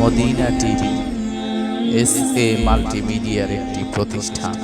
Medina TV, S A মাল্টিমিডিয়ার একটি প্রতিষ্ঠান।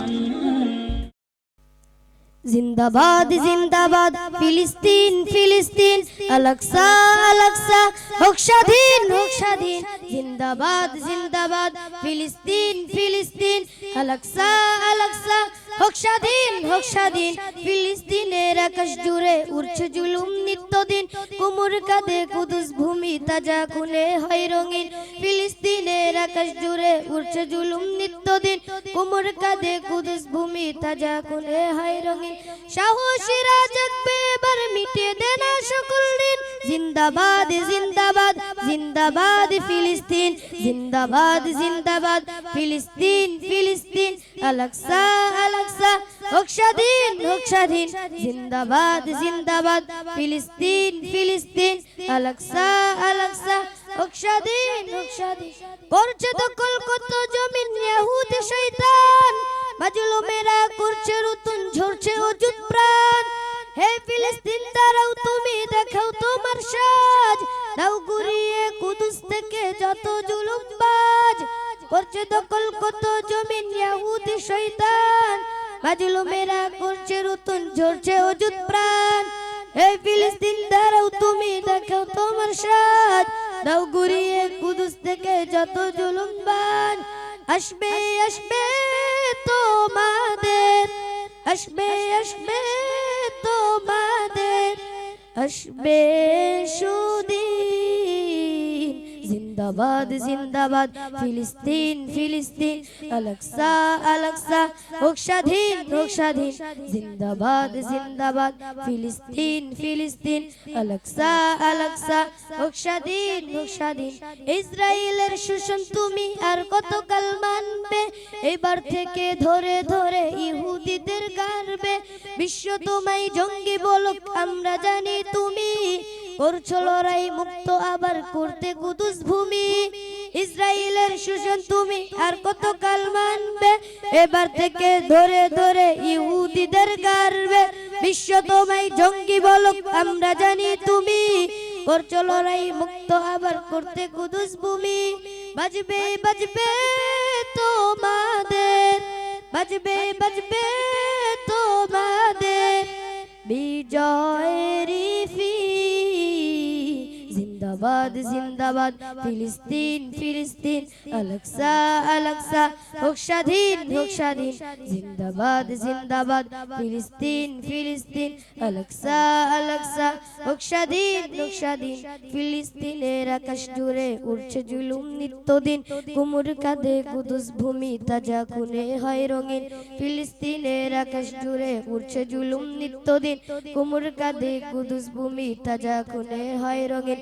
জিন্দাবাদ জিন্দাবাদ, ফিলিস্তিন ফিলিস্তিন আলাক্সা আলাক্সা হোক স্বাধীন হোক স্বাধীন। জিন্দাবাদ জিন্দাবাদ, ফিলিস্তিন ফিলিস্তিন আলাক্সা আলাক্সা হোক স্বাধীন হোক স্বাধীন। ফিলিস্তিনের আকাশ জুড়ে উড়ছে জুলুম নিত্যদিন। কুমুর কাঁধে কুদুস ভূমি, তাজা খুনে হয় রঙিন। ফিলিস্তিনের আকাশ জুড়ে উড়ছে জুলুম নিত্যদিন। কুমুর কাঁধে কুদুস ভূমি, তাজা খুনে হয় রঙিন। সাহসীরা জাগবে এবার মিটিয়ে দেন সকল দিন জিন্দাবাদ জিন্দাবাদ জিন্দাবাদ ফিলিস্তিন, জিন্দাবাদ জিন্দাবাদ ফিলিস্তিন ফিলিস্তিন। আলাক্সা আলাক্সা হোক জিন্দাবাদ জিন্দাবাদ ফিলিস্তিন ফিলিস্তিন। আলাক্সা আলাক্সা করছে দখল কত জমিন শয়তান। করছে ঝরছে প্রাণ। হে ফিলিস্তিন, দাঁড়াও তুমি, দেখাও তোমার সাজ। দাও কুদুস থেকে যত জুলুমবাজ করছে দখল, কত জমিন ইহুদি শয়তান। বাজুলো মেরা করছে রতুন, ঝরছে অযুত প্রাণ। হে ফিলিস্তিন দাঁড়াও তুমি দেখাও তোমার সাজ দাও গুরিয়ে কুদুস থেকে যত জুলুমবাজ আসবে আসবে তোমাদের, আসবে আসবে তোমাদের। আসবে সুদিন। জিন্দাবাদ জিন্দাবাদ, ফিলিস্তিন ফিলিস্তিন আলাক্সা আলাক্সা হোক স্বাধীন হোক স্বাধীন, জিন্দাবাদ জিন্দাবাদ, ফিলিস্তিন ফিলিস্তিন আলাক্সা আলাক্সা হোক স্বাধীন হোক স্বাধীন, ইসরায়েলের শোষণ তুমি আর কতকাল মানবে? এবার থেকে ধরে ধরে ইহুদিদের গারবে বিশ্ব তোমায় জঙ্গি বলক, আমরা জানি তুমি করছ লড়াই মুক্ত আবার করতে কুদুস ভূমি। ইসরায়েলের শোষণ তুমি আর কতকাল মানবে? এবার থেকে ধরে ধরে ইহুদিদের গারবে বিশ্ব তোমায় জঙ্গি বলক, আমরা জানি তুমি। করছ লড়াই মুক্ত আবার করতে কুদুস ভূমি। বাজবে বাজবে তোমাদের। বাজবে বাজবে তোমাদের। বিজয়ের জিন্দাবাদ। ফিলিস্তিন ফিলিস্তিন, আলাক্সা আলাক্সা। হোক স্বাধীন হোক স্বাধীন। জিন্দাবাদ জিন্দাবাদ। ফিলিস্তিন ফিলিস্তিন, আলাক্সা আলাক্সা। হোক স্বাধীন হোক স্বাধীন। ফিলিস্তিনের আকাশ জুড়ে উঠছে জুলুম নিত্যদিন। কুমুর কাঁধে কুদুস ভূমি তাজা খুনে হয় রঙিন। ফিলিস্তিনের আকাশ জুড়ে উঠছে জুলুম নিত্যদিন। কুমুর কাঁধে কুদুস ভূমি তাজা খুনে হয় রঙিন।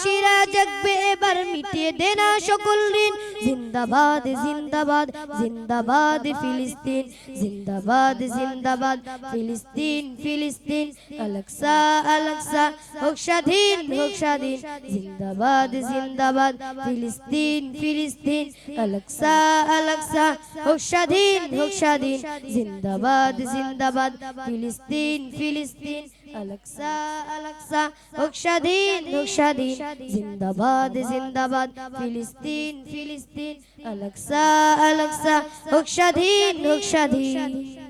সাহসীরা জাগবে, এবার মিটিয়ে দেনা সকল ঋণ। জিন্দাবাদ জিন্দাবাদ জিন্দাবাদ, ফিলিস্তিন। জিন্দাবাদ জিন্দাবাদ, ফিলিস্তিন ফিলিস্তিন। আলাক্সা আলাক্সা হোক স্বাধীন হোক স্বাধীন। জিন্দাবাদ জিন্দাবাদ, ফিলিস্তিন ফিলিস্তিন। আলাক্সা আলাক্সা হোক স্বাধীন হোক স্বাধীন। জিন্দাবাদ জিন্দাবাদ, ফিলিস্তিন ফিলিস্তিন। আলাক্সা আলাক্সা হোক স্বাধীন হোক স্বাধীন জিন্দাবাদ জিন্দাবাদ ফিলিস্তিন ফিলিস্তিন আলাক্সা আলাক্সা হোক স্বাধীন হোক স্বাধীন